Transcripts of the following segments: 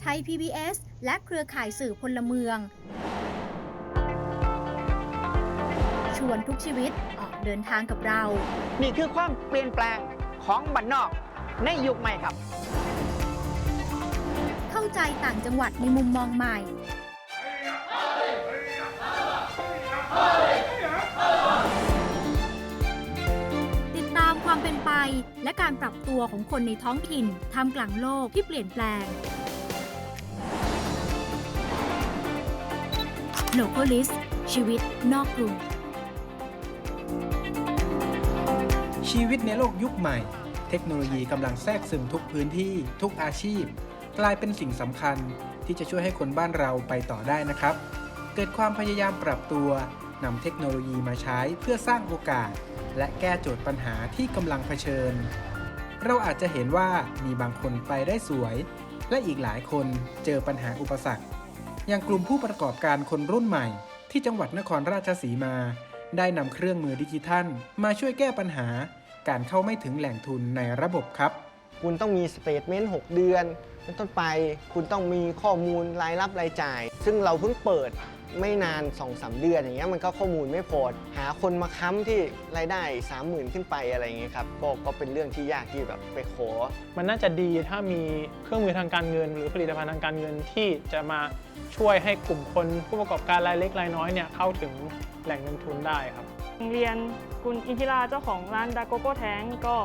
ไทย PBS และเครือข่ายสื่อพลเมือง ชวนทุกชีวิตออกเดินทางกับเรา นี่คือความเปลี่ยนแปลงของบ้านนอกในยุคใหม่ครับ เข้าใจต่างจังหวัดในมุมมองใหม่ ติดตามความเป็นไปและการปรับตัวของคนในท้องถิ่นท่ามกลางโลกที่เปลี่ยนแปลง Localist ชีวิตนอกกรุง ชีวิตในโลกยุคใหม่ เทคโนโลยีกำลังแทรกซึมทุกพื้นที่ ทุกอาชีพ กลายเป็นสิ่งสำคัญที่จะช่วยให้คนบ้านเราไปต่อได้นะครับ เกิดความพยายามปรับตัวนำเทคโนโลยีมาใช้เพื่อสร้างโอกาส และแก้โจทย์ปัญหาที่กำลังเผชิญ เราอาจจะเห็นว่ามีบางคนไปได้สวย และอีกหลายคนเจอปัญหาอุปสรรค อย่างกลุ่มผู้ประกอบการคนรุ่นใหม่ ที่จังหวัดนครราชสีมา ได้นำเครื่องมือดิจิทัล มาช่วยแก้ปัญหา การเข้าไม่ถึงแหล่งทุนในระบบครับ คุณต้องมีสเตทเมนต์6เดือนเป็นต้นไป คุณต้องมีข้อมูลรายรับรายจ่าย ซึ่งเราเพิ่งเปิด ไม่นาน2-3เดือนอย่างเงี้ยมันก็ข้อมูลไม่พอหาคนมาค้ำที่รายได้ 30,000 ขึ้นไปอะไรอย่างเงี้ยครับก็ก็เป็นเรื่องที่ยากที่แบบไปขอ มันน่าจะดีถ้ามีเครื่องมือทางการเงิน หรือผลิตภัณฑ์ทางการเงินที่จะมาช่วยให้กลุ่มคนผู้ประกอบการรายเล็กรายน้อยเนี่ยเข้าถึงแหล่งเงินทุนได้ครับโรงเรียนคุณอินทิราเจ้าของร้านดาโกโก้แทงก็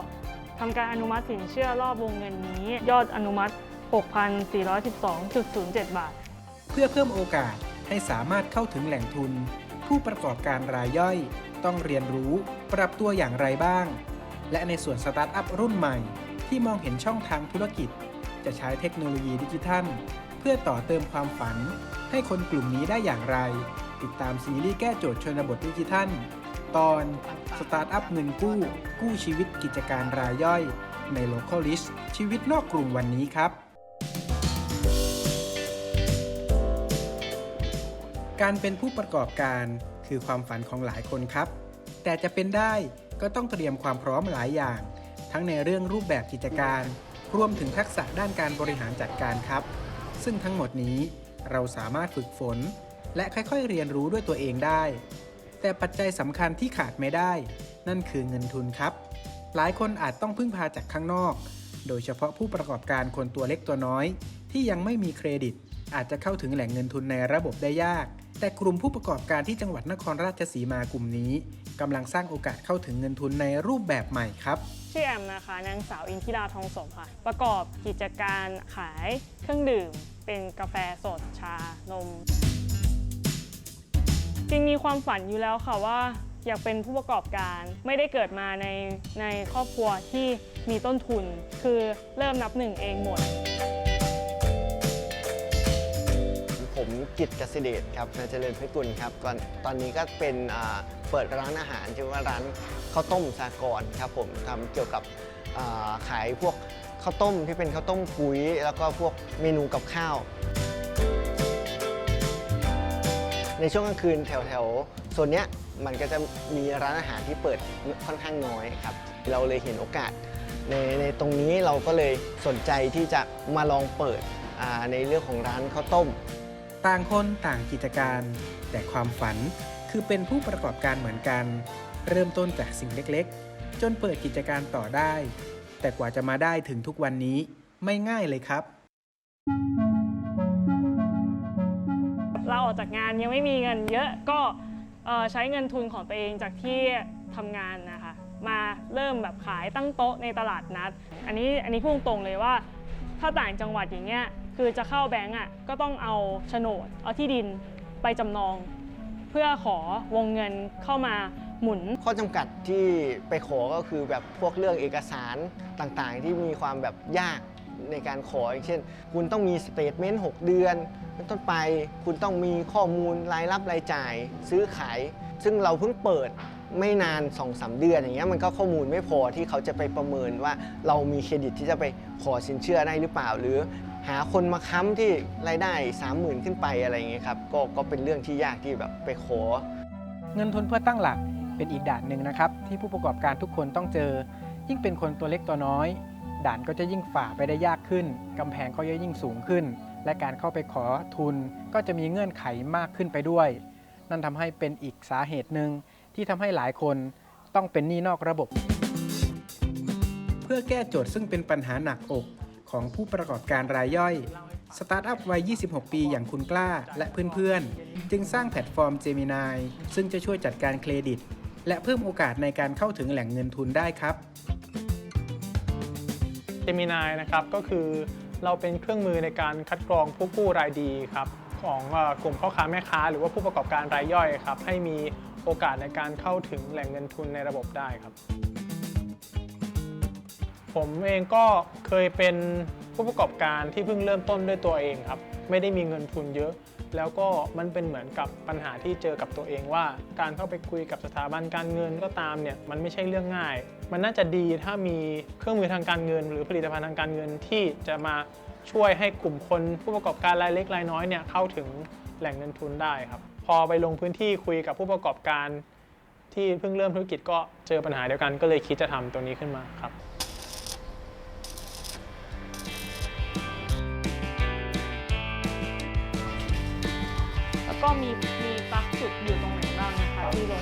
ทำการอนุมัติสินเชื่อรอบวงเงินนี้ ยอดอนุมัติ 6,412.07 บาท เพื่อเพิ่มโอกาส ให้สามารถเข้าถึงแหล่งทุน ผู้ประกอบการรายย่อย ต้องเรียนรู้ปรับตัวอย่างไรบ้าง และในส่วนสตาร์ทอัพรุ่นใหม่ ที่มองเห็นช่องทางธุรกิจ จะใช้เทคโนโลยีดิจิทัล เพื่อต่อเติมความฝัน ให้คนกลุ่มนี้ได้อย่างไร ติดตามซีรีส์แก้โจทย์ชนบทดิจิทัล ตอนสตาร์ทอัพเงินกู้ กู้ชีวิตกิจการรายย่อย ใน Local List ชีวิตนอกกรุงวันนี้ครับ การเป็นผู้ประกอบการคือความฝันของหลายคนครับ แต่จะเป็นได้ก็ต้องเตรียมความพร้อมหลายอย่าง ทั้งในเรื่องรูปแบบกิจการ รวมถึงทักษะด้านการบริหารจัดการครับ ซึ่งทั้งหมดนี้เราสามารถฝึกฝน และค่อยๆเรียนรู้ด้วยตัวเองได้ แต่ปัจจัยสำคัญที่ขาดไม่ได้ นั่นคือเงินทุนครับ หลายคนอาจต้องพึ่งพาจากข้างนอก โดยเฉพาะผู้ประกอบการคนตัวเล็กตัวน้อย ที่ยังไม่มีเครดิต อาจจะเข้าถึงแหล่งเงินทุนในระบบได้ยาก แต่กลุ่มผู้ประกอบการที่จังหวัดนครราชสีมากลุ่มนี้กำลังสร้างโอกาสเข้าถึงเงินทุนในรูปแบบใหม่ครับ ชื่อแอมนะคะนางสาวอินทิราทองสมค่ะ ประกอบกิจการขายเครื่องดื่ม เป็นกาแฟสดชานม จริงมีความฝันอยู่แล้วค่ะว่าอยากเป็นผู้ประกอบการไม่ได้เกิดมาในในครอบครัวที่มีต้นทุน คือเริ่มนับหนึ่งเองหมด กิตเกษเดชครับนายเจริญพิกุลครับก่อนตอนนี้ก็เป็นเปิดร้านอาหารชื่อว่าร้านข้าวต้มสากรครับผมทำเกี่ยวกับขายพวกข้าวต้มที่เป็นข้าวต้มกุ้ยแล้วก็พวกเมนูกับข้าว ในช่วงกลางคืนแถวแถวๆโซนเนี้ยมันก็จะมีร้านอาหารที่เปิดค่อนข้างน้อยครับเราเลยเห็นโอกาสในในตรงนี้เราก็เลยสนใจที่จะมาลองเปิดในเรื่องของร้านข้าวต้ม ต่างคนต่างกิจการ แต่ความฝันคือเป็นผู้ประกอบการเหมือนกัน เริ่มต้นจากสิ่งเล็กๆ จนเปิดกิจการต่อได้ แต่กว่าจะมาได้ถึงทุกวันนี้ไม่ง่ายเลยครับ เราออกจากงานยังไม่มีเงินเยอะก็ใช้เงินทุนของตัวเองจากที่ทำงานนะคะ มาเริ่มแบบขายตั้งโต๊ะในตลาดนัด อันนี้อันนี้พูดตรงๆเลยว่า ถ้าต่างจังหวัดอย่างเงี้ย คือจะเข้าแบงก์อะก็ต้องเอาโฉนด เอาที่ดินไปจำนอง เพื่อขอวงเงินเข้ามาหมุน ข้อจำกัดที่ไปขอก็คือแบบพวกเรื่องเอกสารต่างๆ ที่มีความแบบยากในการขออย่างเช่น คุณต้องมีสเตทเมนต์6เดือนเป็นต้นไปคุณต้องมีข้อมูลรายรับรายจ่าย ซื้อขาย ซึ่งเราเพิ่งเปิด ไม่นาน2-3เดือนอย่างเงี้ยมันก็ข้อมูลไม่พอที่เขาจะไปประเมินว่าเรามีเครดิตที่จะไปขอสินเชื่อได้หรือเปล่า หรือหาคนมาค้ำที่รายได้ 30,000 ขึ้นไปอะไรอย่างเงี้ยครับก็ก็เป็นเรื่องที่ยากที่แบบไปขอ เงินทุนเพื่อตั้งหลักเป็นอีกด่านหนึ่งนะครับ ที่ผู้ประกอบการทุกคนต้องเจอ ยิ่งเป็นคนตัวเล็กตัวน้อย ด่านก็จะยิ่งฝ่าไปได้ยากขึ้นกำแพงก็จะยิ่งสูงขึ้น และการเข้าไปขอทุนก็จะมีเงื่อนไขมากขึ้นไปด้วย นั่นทำให้เป็นอีกสาเหตุหนึ่ง ที่ทำให้หลายคนต้องเป็นหนี้นอกระบบ เพื่อแก้โจทย์ซึ่งเป็นปัญหาหนักอกของผู้ประกอบการรายย่อยสตาร์ทอัพวัย 26 ปีอย่างคุณกล้าและเพื่อนๆ จึงสร้างแพลตฟอร์ม Gemini ซึ่งจะช่วยจัดการเครดิต และเพิ่มโอกาสในการเข้าถึงแหล่งเงินทุนได้ครับเจมินายนะครับก็คือเราเป็นเครื่องมือในการคัดกรองผู้กู้รายดีครับของกลุ่มพ่อค้าแม่ค้า หรือว่าผู้ประกอบการรายย่อยครับให้มี โอกาสในการเข้าถึงแหล่งเงินทุนในระบบได้ครับ ผมเองก็เคยเป็นผู้ประกอบการที่เพิ่งเริ่มต้นด้วยตัวเองครับ ไม่ได้มีเงินทุนเยอะ แล้วก็มันเป็นเหมือนกับปัญหาที่เจอกับตัวเองว่า การเข้าไปคุยกับสถาบันการเงินก็ตามเนี่ยมันไม่ใช่เรื่องง่าย มันน่าจะดีถ้ามีเครื่องมือทางการเงิน หรือผลิตภัณฑ์ทางการเงินที่จะมาช่วยให้กลุ่มคนผู้ประกอบการรายเล็กรายน้อยเนี่ยเข้าถึงแหล่งเงินทุนได้ครับ พอไปลงพื้นที่คุยกับผู้ประกอบการ ที่เพิ่งเริ่มธุรกิจก็เจอปัญหาเดียวกันก็เลยคิดจะทำตัวนี้ขึ้นมาครับแล้วก็มีมีปลั๊กจุดอยู่ตรงไหนบ้างนะคะที่ลง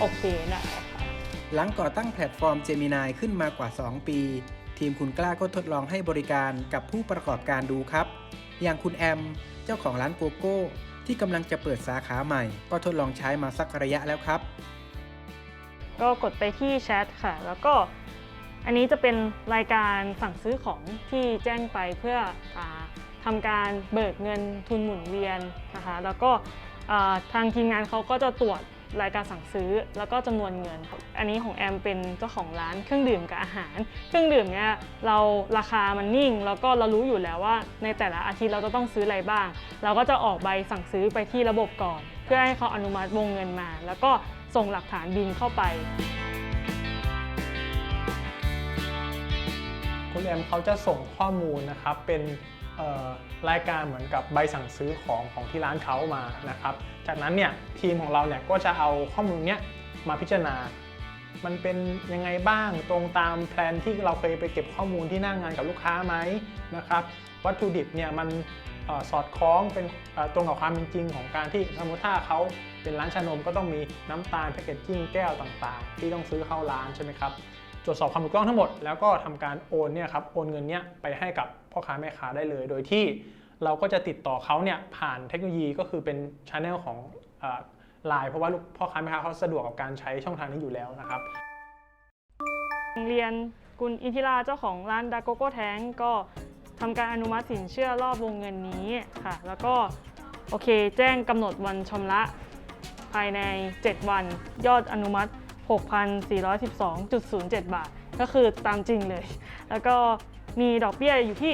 โอเคได้ค่ะหลังก่อตั้งแพลตฟอร์ม Gemini ขึ้นมากว่า 2 ปี ทีมคุณกล้าก็ทดลองให้บริการกับผู้ประกอบการดูครับ อย่างคุณแอม เจ้าของร้านโกโก้ ที่กำลังจะเปิดสาขาใหม่ ก็ทดลองใช้มาสักระยะแล้วครับ ก็กดไปที่แชทค่ะ แล้วก็อันนี้จะเป็นรายการสั่งซื้อของที่แจ้งไปเพื่ออทำการเบิกเงินทุนหมุนเวียนนะคะแล้วก็ทางทีมงานเขาก็จะตรวจ รายการสั่งซื้อแล้วก็จำนวนเงินครับอันนี้ของแอมเป็นเจ้าของร้านเครื่องดื่มกับอาหาร เครื่องดื่มเนี่ยเราราคามันนิ่ง แล้วก็เรารู้อยู่แล้วว่า ในแต่ละอาทิตย์เราจะต้องซื้ออะไรบ้าง เราก็จะออกใบสั่งซื้อไปที่ระบบก่อน เพื่อให้เขาอนุมัติวงเงินมา แล้วก็ส่งหลักฐานบินเข้าไปคุณแอมเขาจะส่งข้อมูลนะครับเป็น รายการเหมือนกับใบสั่งซื้อของของที่ร้านเขามานะครับ จากนั้นเนี่ยทีมของเราเนี่ยก็จะเอาข้อมูลเนี้ยมาพิจารณา มันเป็นยังไงบ้างตรงตามแพลนที่เราเคยไปเก็บข้อมูลที่หน้างงานกับลูกค้าไหมนะครับ วัตถุดิบเนี่ยมันออสอดคล้องเป็นตรงกับความเป็นจริงของการที่สมมติถ้าเขาเป็นร้านชานมก็ต้องมีน้ำตาลแพคเกจจิ้งแก้วต่างๆ ที่ต้องซื้อเข้าร้านใช่ไหมครับ ตรวจสอบความถูกต้องทั้งหมด แล้วก็ทำการโอนเนี่ยครับโอนเงินเนี้ยไปให้กับพ่อค้าแม่ค้าได้เลย โดยที่เราก็จะติดต่อเขาเนี่ยผ่านเทคโนโลยีก็คือเป็นช anel ของไลน์เพราะว่าลูกพ่อค้าแม่ค้าเขาสะดวกกับการใช้ช่องทางนี้อยู่แล้วนะครับเรียนคุณอินทิราเจ้าของร้านดาโกโก้แทงก็ทำการอนุมัติสินเชื่อรอบวงเงินนี้ค่ะ แล้วก็โอเค แจ้งกำหนดวันชำระภายใน 7 วัน ยอดอนุมัติ 6,412.07 บาท ก็คือตามจริงเลย แล้วก็มีดอกเบี้ยอยู่ที่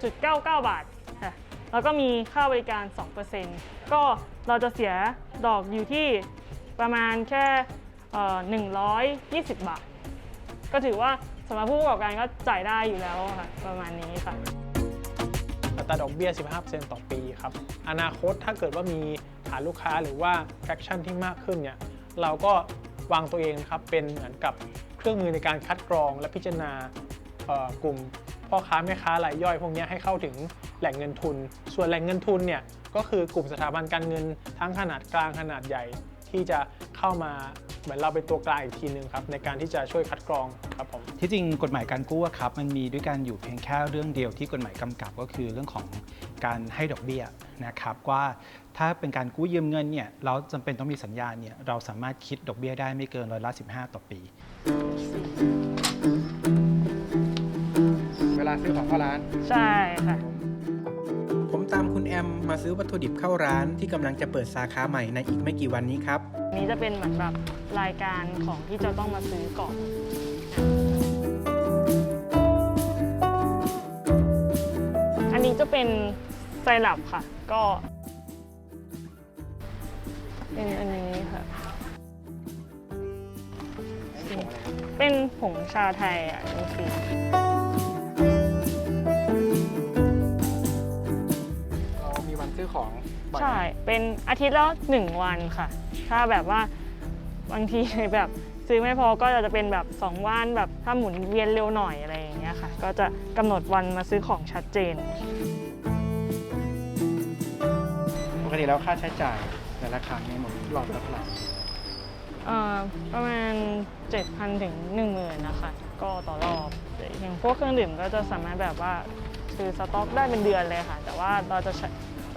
17.99 บาทค่ะแล้วก็มีค่าบริการ 2%ก็เราจะเสียดอกอยู่ที่ประมาณแค่เอ่อ120 บาท ก็ถือว่าสำหรับผู้ประกอบการก็จ่ายได้อยู่แล้วค่ะ ประมาณนี้ค่ะอัตราดอกเบี้ย 15%ต่อปีครับ อนาคตถ้าเกิดว่ามีฐานลูกค้าหรือว่า traction ที่มากขึ้นเนี่ย เราก็ วางตัวเองนะครับเป็นเหมือนกับเครื่องมือในการคัดกรองและพิจารณากลุ่มพ่อค้าแม่ค้ารายย่อยพวกนี้ให้เข้าถึงแหล่งเงินทุน ส่วนแหล่งเงินทุนเนี่ยก็คือกลุ่มสถาบันการเงินทั้งขนาดกลางขนาดใหญ่ ที่จะเข้ามาเหมือนเราเป็นตัวกลางอีกทีหนึ่งครับในการที่จะช่วยคัดกรองครับผมที่จริงกฎหมายการกู้ครับมันมีด้วยกันอยู่เพียงแค่เรื่องเดียวที่กฎหมายกำกับก็คือเรื่องของการให้ดอกเบี้ย นะครับว่าถ้าเป็นการกู้ยืมเงินเนี่ยเราจำเป็นต้องมีสัญญาเนี่ยเราสามารถคิดดอกเบี้ยได้ไม่เกินร้อยละ15 ต่อปี เวลาซื้อของเข้าร้าน ใช่ค่ะ ผมตามคุณแอมมาซื้อวัตถุดิบเข้าร้านที่กำลังจะเปิดสาขาใหม่ในอีกไม่กี่วันนี้ครับ อันนี้จะเป็นเหมือนแบบรายการของที่จะต้องมาซื้อก่อน อันนี้จะเป็น ไซรัปค่ะ ก็ เป็นอันนี้ค่ะ เป็นผงชาไทยอะดูสิอ๋อมีวันซื้อของบ่อยไหมใช่ เป็นอาทิตย์ละหนึ่งวันค่ะ ถ้าแบบว่าบางทีแบบซื้อไม่พอก็จะเป็นแบบ2วันแบบถ้าหมุนเวียนเร็วหน่อยอะไรอย่างเงี้ยค่ะ ก็จะกำหนดวันมาซื้อของชัดเจนปก ติแล้วค่าใช้จ่ายแต่ละครั้งเนี่ยหมดหลอดละเท่าไหร่เอ่อประมาณ 7,000 ถึง 10,000นะคะ ก็ต่อรอบอย่างพวกเครื่องดื่มก็จะสามารถแบบว่าซื้อสต็อกได้เป็นเดือนเลยค่ะ แต่ว่าเราจะใช้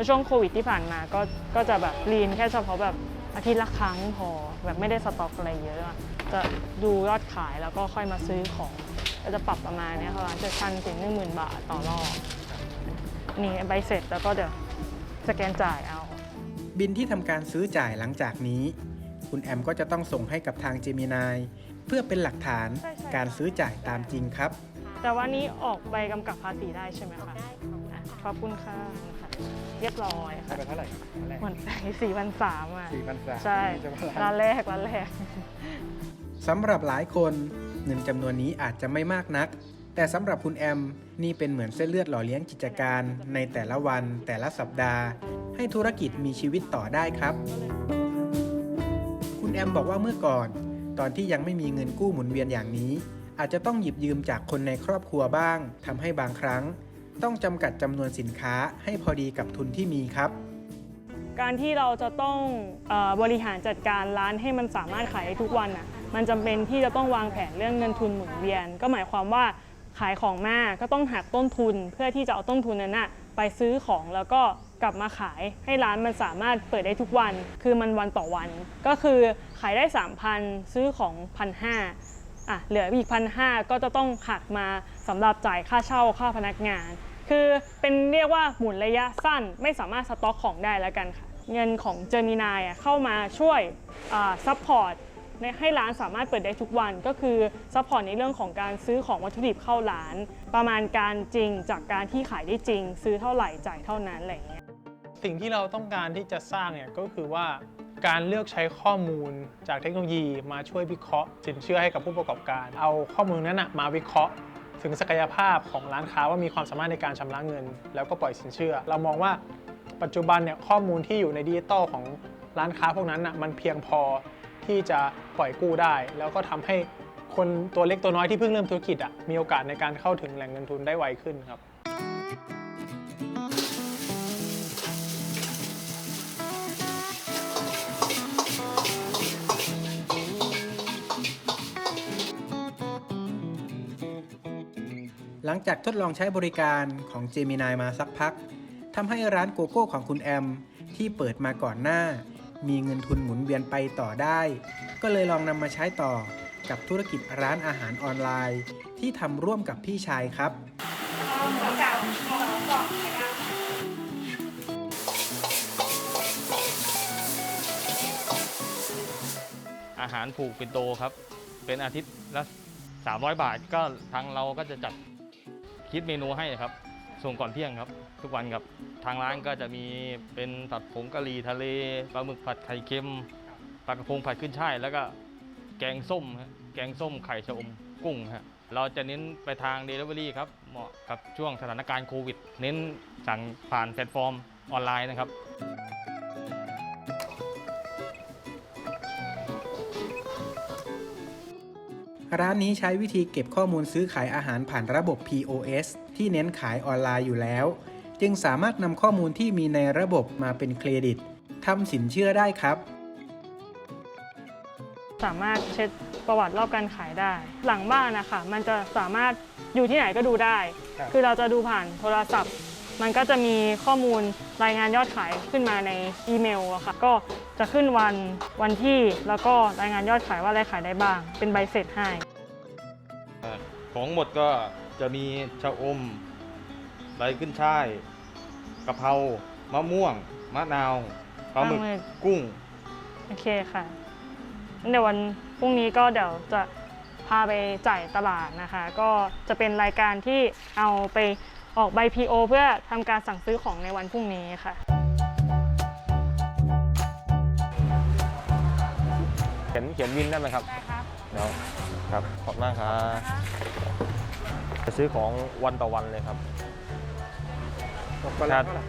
ช่วงโควิดที่ผ่านมาก็ก็จะแบบรีนแค่เฉพาะแบบอาทิตย์ละครั้งพอแบบไม่ได้สต็อกอะไรเยอะอะจะดูยอดขายแล้วก็ค่อยมาซื้อของก็จะปรับประมาณเนี้ยค่ะเจ็ดพันถึงหนึ่งหมื่นบาทต่อรอบนนี่ใบเสร็จแล้วก็เดี๋ยวสแกนจ่ายเอา บินที่ทำการซื้อจ่ายหลังจากนี้ คุณแอมก็จะต้องส่งให้กับทางเจมินายเพื่อเป็นหลักฐานใช่ใช่ การซื้อจ่ายตามจริงครับ แต่ว่านี้ออกใบกำกับภาษีได้ใช่ไหมคะอะขอบคุณค่ะค่ะ เรียบร้อยค่ะไปเท่าไหร่เหมือนสี่พันสามอะ สี่พันสามใช่ร้านแรกร้านแรก สำหรับหลายคนเงินจำนวนนี้อาจจะไม่มากนัก แต่สำหรับคุณแอม นี่เป็นเหมือนเส้นเลือดหล่อเลี้ยงกิจการในแต่ละวันแต่ละสัปดาห์ ให้ธุรกิจมีชีวิตต่อได้ครับ คุณแอมบอกว่าเมื่อก่อน ตอนที่ยังไม่มีเงินกู้หมุนเวียนอย่างนี้ อาจจะต้องหยิบยืมจากคนในครอบครัวบ้างทำให้บางครั้ง ต้องจำกัดจำนวนสินค้าให้พอดีกับทุนที่มีครับ การที่เราจะต้องเออบริหารจัดการร้านให้มันสามารถขายได้ทุกวันอะมันจำเป็นที่จะต้องวางแผนเรื่องเงินทุนหมุนเวียน ก็หมายความว่า ขายของมาก็ต้องหักต้นทุนเพื่อที่จะเอาต้นทุนนั้นน่ะไปซื้อของแล้วก็กลับมาขายให้ร้านมันสามารถเปิดได้ทุกวัน คือมันวันต่อวัน ก็คือขายได้ 3,000 ซื้อของ 1 5 0 0อะเหลืออีกพันห้าก็จะต้องหักมาสำหรับจ่ายค่าเช่าค่าพนักงาน คือเป็นเรียกว่าหมุนระยะสั้นไม่สามารถสต็อกของได้แล้วกันค่ะ เงินของเจอร์มินายเข้ามาช่วยซัพพอร์ต ให้ร้านสามารถเปิดได้ทุกวันก็คือซัพพอร์ตในเรื่องของการซื้อของวัตถุดิบเข้าร้าน ประมาณการจริงจากการที่ขายได้จริง ซื้อเท่าไหร่จ่ายเท่านั้นอะไรอย่างเงี้ยสิ่งที่เราต้องการที่จะสร้างเนี่ยก็คือว่าการเลือกใช้ข้อมูลจากเทคโนโลยีมาช่วยวิเคราะห์สินเชื่อให้กับผู้ประกอบการ เอาข้อมูลนั้นนะมาวิเคราะห์ ถึงศักยภาพของร้านค้าว่ามีความสามารถในการชำระเงิน แล้วก็ปล่อยสินเชื่อ เรามองว่าปัจจุบันเนี่ยข้อมูลที่อยู่ในดิจิตอลของร้านค้าพวกนั้นนะมันเพียงพอ ที่จะปล่อยกู้ได้ แล้วก็ทำให้คนตัวเล็กตัวน้อยที่เพิ่งเริ่มธุรกิจอะมีโอกาสในการเข้าถึงแหล่งเงินทุนได้ไวขึ้นครับหลังจากทดลองใช้บริการของเจมินายมาสักพักทำให้ร้านโกโก้ของคุณแอม ที่เปิดมาก่อนหน้า มีเงินทุนหมุนเวียนไปต่อได้ ก็เลยลองนำมาใช้ต่อกับธุรกิจร้านอาหารออนไลน์ ที่ทำร่วมกับพี่ชายครับอาหารผูกเปินโตครับ เป็นอาทิตย์ละ300 บาทก็ทางเราก็จะจัดคิดเมนูให้ครับ ส่งก่อนเที่ยงครับ ทุกวันครับทางร้านก็จะมีเป็นผัดผงกะหรี่ทะเลปลาหมึกผัดไข่เค็มปลากระพงผัดขึ้นช่ายแล้วก็แกงส้มฮะแกงส้มไข่ชะอมกุ้งฮะเราจะเน้นไปทาง Delivery ครับเหมาะกับช่วงสถานการณ์โควิด เน้นสั่งผ่านแพลตฟอร์มออนไลน์นะครับ ร้านนี้ใช้วิธีเก็บข้อมูลซื้อขายอาหารผ่านระบบ POS ที่เน้นขายออนไลน์อยู่แล้ว จึงสามารถนำข้อมูลที่มีในระบบมาเป็นเครดิตทำสินเชื่อได้ครับ สามารถเช็คประวัติรอบการขายได้ หลังบ้านนะคะมันจะสามารถอยู่ที่ไหนก็ดูได้ ครับ คือเราจะดูผ่านโทรศัพท์ มันก็จะมีข้อมูลรายงานยอดขายขึ้นมาในอีเมลอะค่ะ ก็จะขึ้นวันวันที่แล้วก็รายงานยอดขายว่าอะไรขายได้บ้าง เป็นใบเสร็จให้ ของหมดก็จะมีชะอมใบขึ้นช่ายกะเพรามะม่วง มะนาวปลาหมึกปลาหมึก กุ้ง โอเคค่ะงั้นเดี๋ยววันพรุ่งนี้ก็เดี๋ยวจะพาไปจ่ายตลาดนะคะ ก็จะเป็นรายการที่เอาไป ออกใบ PO เพื่อทำการสั่งซื้อของในวันพรุ่งนี้ค่ะ เขียนเขียนวินได้ไหมครับ ได้ครับเดี๋ยวครับ ขอบคุณมากครับจะซื้อของวันต่อวันเลยครับตกวันละเท่าไหร่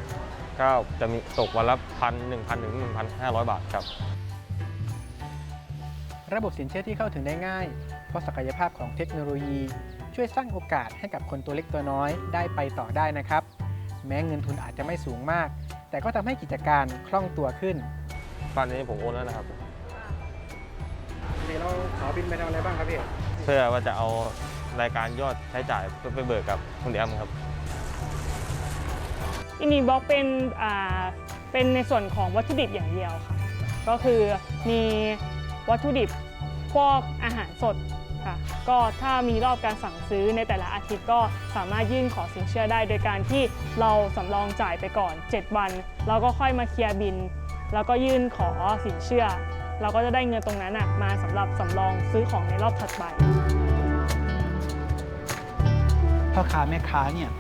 ก็จะมีตกวันละพันหนึ่งพันถึงหนึ่งพันห้าร้อยบาทครับ ระบบสินเชื่อที่เข้าถึงได้ง่าย เพราะศักยภาพของเทคโนโลยี ช่วยช่วยสร้างโอกาสให้กับคนตัวเล็กตัวน้อยได้ไปต่อได้นะครับ แม้เงินทุนอาจจะไม่สูงมาก แต่ก็ทำให้กิจการคล่องตัวขึ้นตอนนี้ผมโอนแล้วนะครับเดี๋ยวเราขอบินไปทำอะไรบ้างครับพี่ เพื่อว่าจะเอารายการยอดใช้จ่ายเพื่อไปเบิกกับคุณแอมครับ อินีบล็อกเป็นอ่าเป็นในส่วนของวัตถุดิบอย่างเดียวค่ะ ก็คือมีวัตถุดิบพวกอาหารสด ค่ะก็ถ้ามีรอบการสั่งซื้อในแต่ละอาทิตย์ก็สามารถยื่นขอสินเชื่อได้ โดยการที่เราสำรองจ่ายไปก่อน 7 วัน เราก็ค่อยมาเคลียร์บิน แล้วก็ยื่นขอสินเชื่อ เราก็จะได้เงินตรงนั้นมาสำหรับสำรองซื้อของในรอบถัดไปพ่อค้าแม่ค้าเนี่ย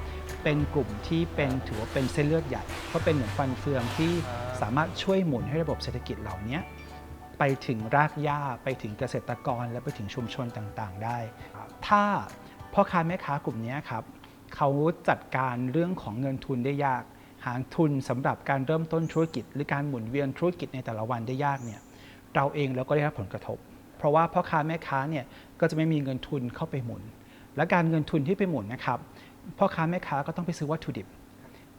เป็นกลุ่มที่เป็นถือว่าเป็นเส้นเลือดใหญ่เพราะเป็นเหมือนฟันเฟืองที่สามารถช่วยหมุนให้ระบบเศรษฐกิจเหล่านี้ ไปถึงรากหญ้า ไปถึงเกษตรกร และไปถึงชุมชนต่างๆ ได้ ถ้าพ่อค้าแม่ค้ากลุ่มนี้ครับเขาจัดการเรื่องของเงินทุนได้ยาก หาทุนสำหรับการเริ่มต้นธุรกิจ หรือการหมุนเวียนธุรกิจในแต่ละวันได้ยากเนี่ยเราเองเราก็ได้รับผลกระทบ เพราะว่าพ่อค้าแม่ค้าเนี่ยก็จะไม่มีเงินทุนเข้าไปหมุน และการเงินทุนที่ไปหมุนนะครับพ่อค้าแม่ค้าก็ต้องไปซื้อวัตถุดิบ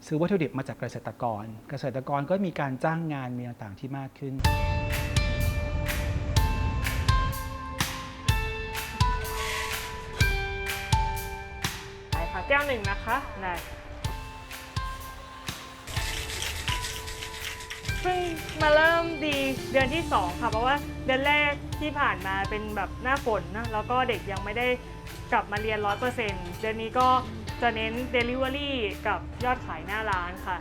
ซื้อวัตถุดิบมาจากเกษตรกร เกษตรกรก็มีการจ้างงานมีต่างๆที่มากขึ้น นึ่งนะคะได้เพิ่งมาเริ่มดีเดือนที่ 2 ค่ะ เพราะว่าเดือนแรกที่ผ่านมาเป็นแบบหน้าฝนนะแล้วก็เด็กยังไม่ได้กลับมาเรียน 100%เดือนนี้ก็จะเน้น Delivery กับยอดขายหน้าร้านค่ะ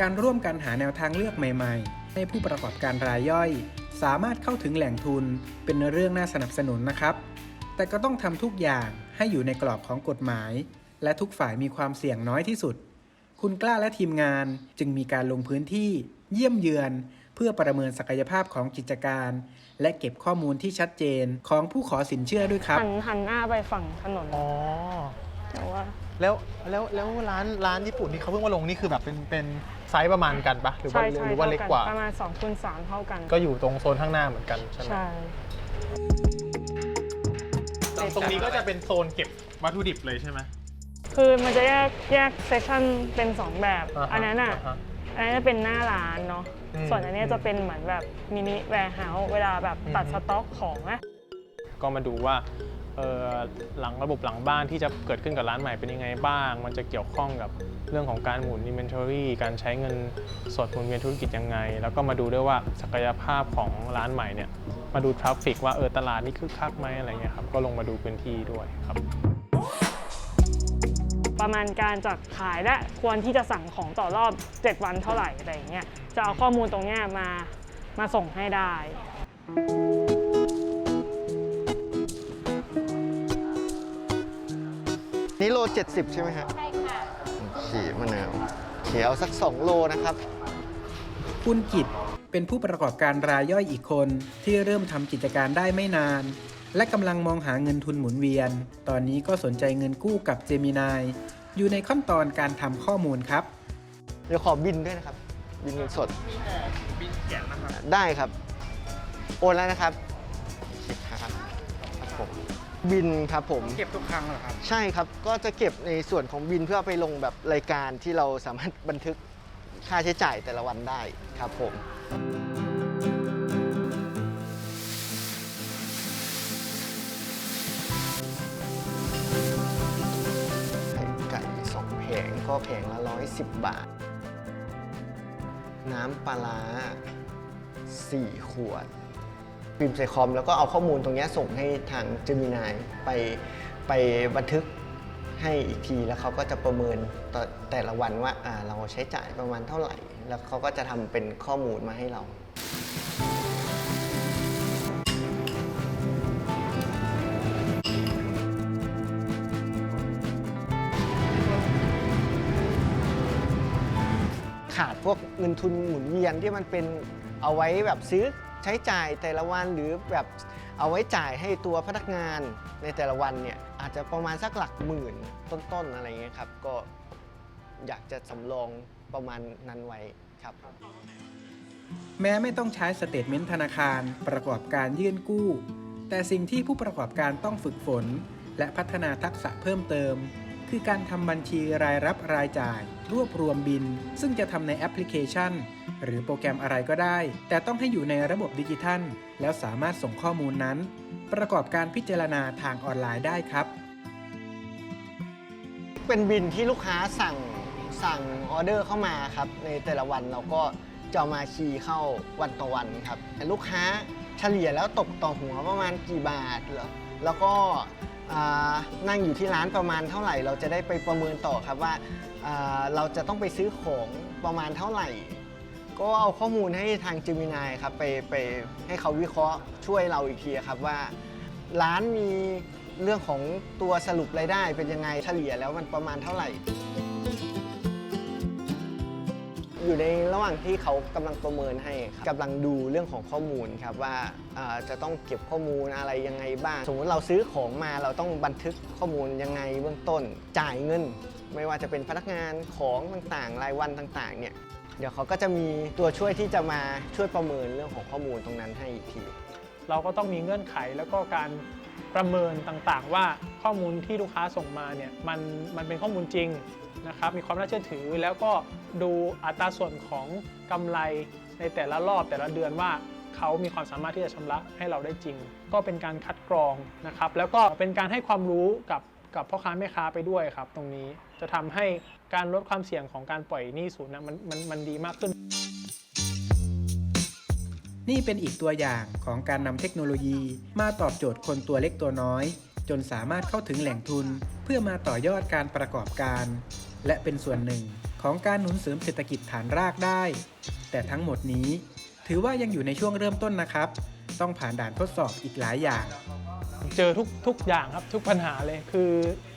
การร่วมกันหาแนวทางเลือกใหม่ ๆ ให้ผู้ประกอบการรายย่อย สามารถเข้าถึงแหล่งทุนเป็นเรื่องน่าสนับสนุนนะครับ แต่ก็ต้องทำทุกอย่างให้อยู่ในกรอบของกฎหมาย และทุกฝ่ายมีความเสี่ยงน้อยที่สุด คุณกล้าและทีมงานจึงมีการลงพื้นที่เยี่ยมเยือน เพื่อประเมินศักยภาพของกิจการ และเก็บข้อมูลที่ชัดเจนของผู้ขอสินเชื่อด้วยครับ หันหันหน้าไปฝั่งถนนอ๋อ แต่ว่าแล้วแล้วแล้วร้านร้านญี่ปุ่นที่เขาเพิ่งมาลงนี่คือแบบเป็นเป็นไซส์ประมาณกันปะหรือว่าใช่ใช่หรือว่าเล็กกว่า ประมาณ2คูณ3เท่ากันก็อยู่ตรงโซนข้างหน้าเหมือนกันใช่ไหมใช่ ตรงนี้ก็จะเป็นโซนเก็บวัตถุดิบเลยใช่ไหม คือมันจะแยกแยกเซสชันเป็น 2 แบบาฮะอันนั้นอะาฮะอันนั้นจะเป็นหน้าร้านเนาะ อืมส่วนอันเนี้ยจะเป็นเหมือนแบบมินิแวร์เฮาส์เวลาแบบตัดอืม สต็อกของนะก็มาดูว่าเอ่อหลังระบบหลังบ้านที่จะเกิดขึ้นกับร้านใหม่เป็นยังไงบ้าง มันจะเกี่ยวข้องกับเรื่องของการหมุน inventory การใช้เงินสดหมุนเวียนธุรกิจยังไง แล้วก็มาดูด้วยว่าศักยภาพของร้านใหม่เนี่ย มาดูทราฟฟิกว่าเออตลาดนี่คึกคักไหมอะไรเงี้ยครับ ก็ลงมาดูพื้นที่ด้วยครับ ประมาณการจัดขายและควรที่จะสั่งของต่อรอบ 7 วันเท่าไหร่อะไรอย่างเงี้ยจะเอาข้อมูลตรงเนี้ยมามาส่งให้ได้นี่โล 70 ใช่ไหมฮะใช่ค่ะขี่มะนาวเขียวสัก 2 โลนะครับ คุณกิจเป็นผู้ประกอบการรายย่อยอีกคนที่เริ่มทำกิจการได้ไม่นาน และกำลังมองหาเงินทุนหมุนเวียน ตอนนี้ก็สนใจเงินกู้กับเจมินายอยู่ในขั้นตอนการทำข้อมูลครับ เดี๋ยวขอบินด้วยนะครับ บินเงินสดบินเขียนนะครับได้ครับ โอนแล้วนะครับคิดครับครับผมบินครับผม เก็บทุกครั้งเหรอครับ ใช่ครับ ก็จะเก็บในส่วนของบินเพื่อเอาไปลงแบบรายการที่เราสามารถบันทึกค่าใช้จ่ายแต่ละวันได้ครับผม งแผงก็แผงละ 110 บาท น้ำปลาร้า4 ขวดพิมพ์ใส่คอมแล้วก็เอาข้อมูลตรงนี้ส่งให้ทางเจมินายไปไปบันทึกให้อีกทีแล้วเขาก็จะประเมินตแต่ละวันว่าเราใช้จ่ายประมาณเท่าไหร่ แล้วเขาก็จะทำเป็นข้อมูลมาให้เรา พวกเงินทุนหมุนเวียนที่มันเป็นเอาไว้แบบซื้อใช้จ่ายแต่ละวันหรือแบบเอาไว้จ่ายให้ตัวพนักงานในแต่ละวันเนี่ยอาจจะประมาณสักหลักหมื่นต้นๆอะไรเงี้ยครับก็อยากจะสำรองประมาณนั้นไว้ครับ แม้ไม่ต้องใช้สเตทเมนต์ธนาคารประกอบการยื่นกู้ แต่สิ่งที่ผู้ประกอบการต้องฝึกฝน และพัฒนาทักษะเพิ่มเติม คือการทำบัญชีรายรับรายจ่าย รวบรวมบิน ซึ่งจะทำในแอปพลิเคชัน หรือโปรแกรมอะไรก็ได้ แต่ต้องให้อยู่ในระบบดิจิทัล แล้วสามารถส่งข้อมูลนั้น ประกอบการพิจารณาทางออนไลน์ได้ครับ เป็นบินที่ลูกค้าสั่งสั่งออเดอร์เข้ามาครับ ในแต่ละวันเราก็จะเอามาคีย์เข้าวันต่อวันครับแต่ลูกค้าเฉลี่ยแล้วตกต่อหัวประมาณกี่บาทเหรอแล้วก็ นั่งอยู่ที่ร้านประมาณเท่าไหร่ เราจะได้ไปประเมินต่อครับว่าเราจะต้องไปซื้อของประมาณเท่าไหร่ ก็เอาข้อมูลให้ทางจิมินายครับไปไปให้เขาวิเคราะห์ช่วยเราอีกทีครับว่า ร้านมีเรื่องของตัวสรุปรายได้เป็นยังไงเฉลี่ยแล้วมันประมาณเท่าไหร่ อยู่ในระหว่างที่เขากำลังประเมินให้ครับกำลังดูเรื่องของข้อมูลครับว่าอ่าจะต้องเก็บข้อมูลอะไรยังไงบ้าง สมมติเราซื้อของมาเราต้องบันทึกข้อมูลยังไงเบื้องต้นจ่ายเงิน ไม่ว่าจะเป็นพนักงานของต่างๆ รายวันต่างๆเนี่ยเดี๋ยวเขาก็จะมีตัวช่วยที่จะมาช่วยประเมินเรื่องของข้อมูลตรงนั้นให้อีกที เราก็ต้องมีเงื่อนไขแล้วก็การประเมินต่างๆ ว่าข้อมูลที่ลูกค้าส่งมาเนี่ยมันมันเป็นข้อมูลจริง นะครับมีความน่าเชื่อถือแล้วก็ดูอัตราส่วนของกำไรในแต่ละรอบแต่ละเดือนว่าเขามีความสามารถที่จะชำระให้เราได้จริง ก็เป็นการคัดกรองนะครับแล้วก็เป็นการให้ความรู้กับกับพ่อค้าแม่ค้าไปด้วยครับ ตรงนี้จะทำให้การลดความเสี่ยงของการปล่อยหนี้ศูนย์นะมันมันมันดีมากขึ้น นี่เป็นอีกตัวอย่างของการนำเทคโนโลยี มาตอบโจทย์คนตัวเล็กตัวน้อย จนสามารถเข้าถึงแหล่งทุน เพื่อมาต่อยอดการประกอบการ และเป็นส่วนหนึ่งของการหนุนเสริมเศรษฐกิจฐานรากได้ แต่ทั้งหมดนี้ถือว่ายังอยู่ในช่วงเริ่มต้นนะครับ ต้องผ่านด่านทดสอบอีกหลายอย่าง เจอทุกทุกอย่างครับทุกปัญหาเลยคือ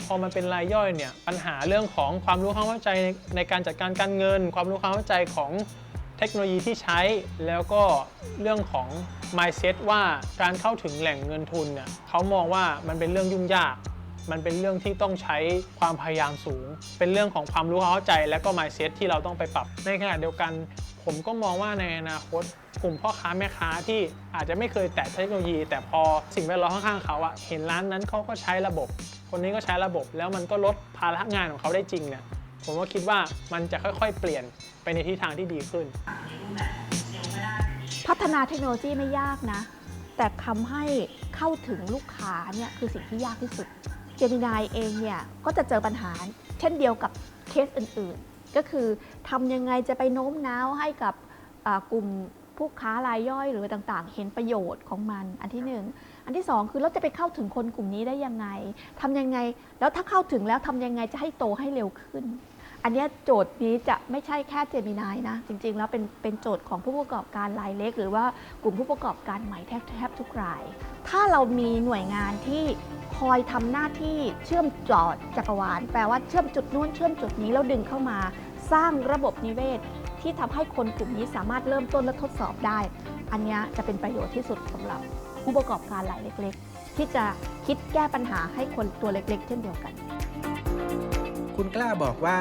พอมันเป็นรายย่อยเนี่ยปัญหาเรื่องของความรู้ความเข้าใจในในการจัดการการเงิน ความรู้ความเข้าใจของเทคโนโลยีที่ใช้ แล้วก็เรื่องของ mindset ว่าการเข้าถึงแหล่งเงินทุนเนี่ยเขามองว่ามันเป็นเรื่องยุ่งยาก มันเป็นเรื่องที่ต้องใช้ความพยายามสูง เป็นเรื่องของความรู้ความเข้าใจ และก็ mindset ที่เราต้องไปปรับ ในขณะเดียวกัน ผมก็มองว่าในอนาคตกลุ่มพ่อค้าแม่ค้าที่อาจจะไม่เคยแตะเทคโนโลยี แต่พอสิ่งแวดล้อมข้างๆเขาอะเห็นร้านนั้นเขาก็ใช้ระบบ คนนี้ก็ใช้ระบบ แล้วมันก็ลดภาระงานของเขาได้จริงเนี่ยผมก็คิดว่ามันจะค่อยๆ เปลี่ยนไปในทิศทางที่ดีขึ้น พัฒนาเทคโนโลยีไม่ยากนะ แต่ทำให้เข้าถึงลูกค้าเนี่ยคือสิ่งที่ยากที่สุด มินายเองเนี่ยก็จะเจอปัญหาเช่นเดียวกับเคสอื่นๆ ก็คือทำยังไงจะไปโน้มน้าวให้กับกลุ่มผู้ค้ารายย่อยหรือต่างๆ เห็นประโยชน์ของมันอันที่หนึ่งอันที่สองคือเราจะไปเข้าถึงคนกลุ่มนี้ได้ยังไงทำยังไง แล้วถ้าเข้าถึงแล้วทำยังไงจะให้โตให้เร็วขึ้น อันนี้โจทย์นี้จะไม่ใช่แค่เจมินายนะ จริง ๆ แล้วเป็นเป็นโจทย์ของผู้ประกอบการรายเล็ก หรือว่ากลุ่มผู้ประกอบการใหม่แทบแทบทุกราย ถ้าเรามีหน่วยงานที่คอยทำหน้าที่เชื่อมจอดจักรวาล แปลว่าเชื่อมจุดนู้นเชื่อมจุดนี้แล้วดึงเข้ามา สร้างระบบนิเวศ ที่ทำให้คนกลุ่มนี้สามารถเริ่มต้นและทดสอบได้ อันนี้จะเป็นประโยชน์ที่สุดสำหรับผู้ประกอบการรายเล็ก ๆ ที่จะคิดแก้ปัญหาให้คนตัวเล็ก ๆ เช่นเดียวกัน คุณกล้าบอกว่า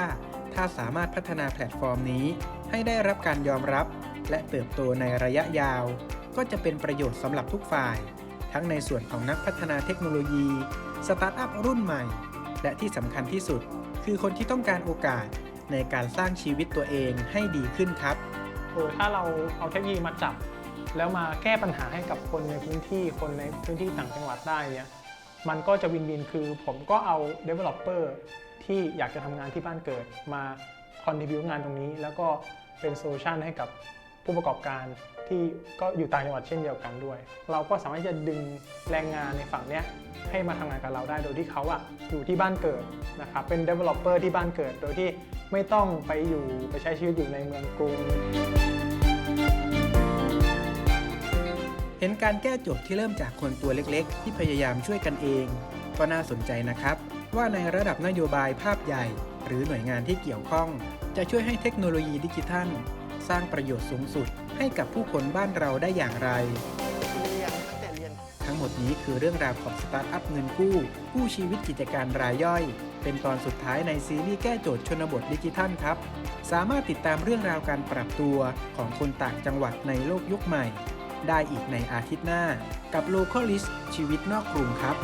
ถ้าสามารถพัฒนาแพลตฟอร์มนี้ ให้ได้รับการยอมรับ และเติบโตในระยะยาว ก็จะเป็นประโยชน์สำหรับทุกฝ่าย ทั้งในส่วนของนักพัฒนาเทคโนโลยี สตาร์ทอัพรุ่นใหม่ และที่สำคัญที่สุด คือคนที่ต้องการโอกาสในการสร้างชีวิตตัวเองให้ดีขึ้นครับเออถ้าเราเอาเทคโนโลยีมาจับ แล้วมาแก้ปัญหาให้กับคนในพื้นที่คนในพื้นที่ต่างจังหวัดได้เนี่ยมันก็จะวินวินคือผมก็เอา Developer ที่อยากจะทำงานที่บ้านเกิดมาคอนทิบิวงานตรงนี้ แล้วก็เป็นโซลูชันให้กับผู้ประกอบการที่ก็อยู่ต่างจังหวัดเช่นเดียวกันด้วย เราก็สามารถจะดึงแรงงานในฝั่งเนี้ยให้มาทำงานกับเราได้โดยที่เขาอะอยู่ที่บ้านเกิดนะครับเป็น Developer ที่บ้านเกิด โดยที่ไม่ต้องไปอยู่ไปใช้ชีวิตอยู่ในเมืองกรุงเห็นการแก้โจทย์ที่เริ่มจากคนตัวเล็กๆ ที่พยายามช่วยกันเอง ก็น่าสนใจนะครับ ว่าในระดับนโยบายภาพใหญ่ หรือหน่วยงานที่เกี่ยวข้อง จะช่วยให้เทคโนโลยีดิจิทัล สร้างประโยชน์สูงสุดให้กับผู้คนบ้านเราได้อย่างไร ทั้งหมดนี้คือเรื่องราวของสตาร์ทอัพเงินกู้กู้ชีวิตกิจการรายย่อย เป็นตอนสุดท้ายในซีรีส์แก้โจทย์ชนบทดิจิทัลครับ สามารถติดตามเรื่องราวการปรับตัวของคนต่างจังหวัดในโลกยุคใหม่ ได้อีกในอาทิตย์หน้า กับ Localist ชีวิตนอกกรุงครับ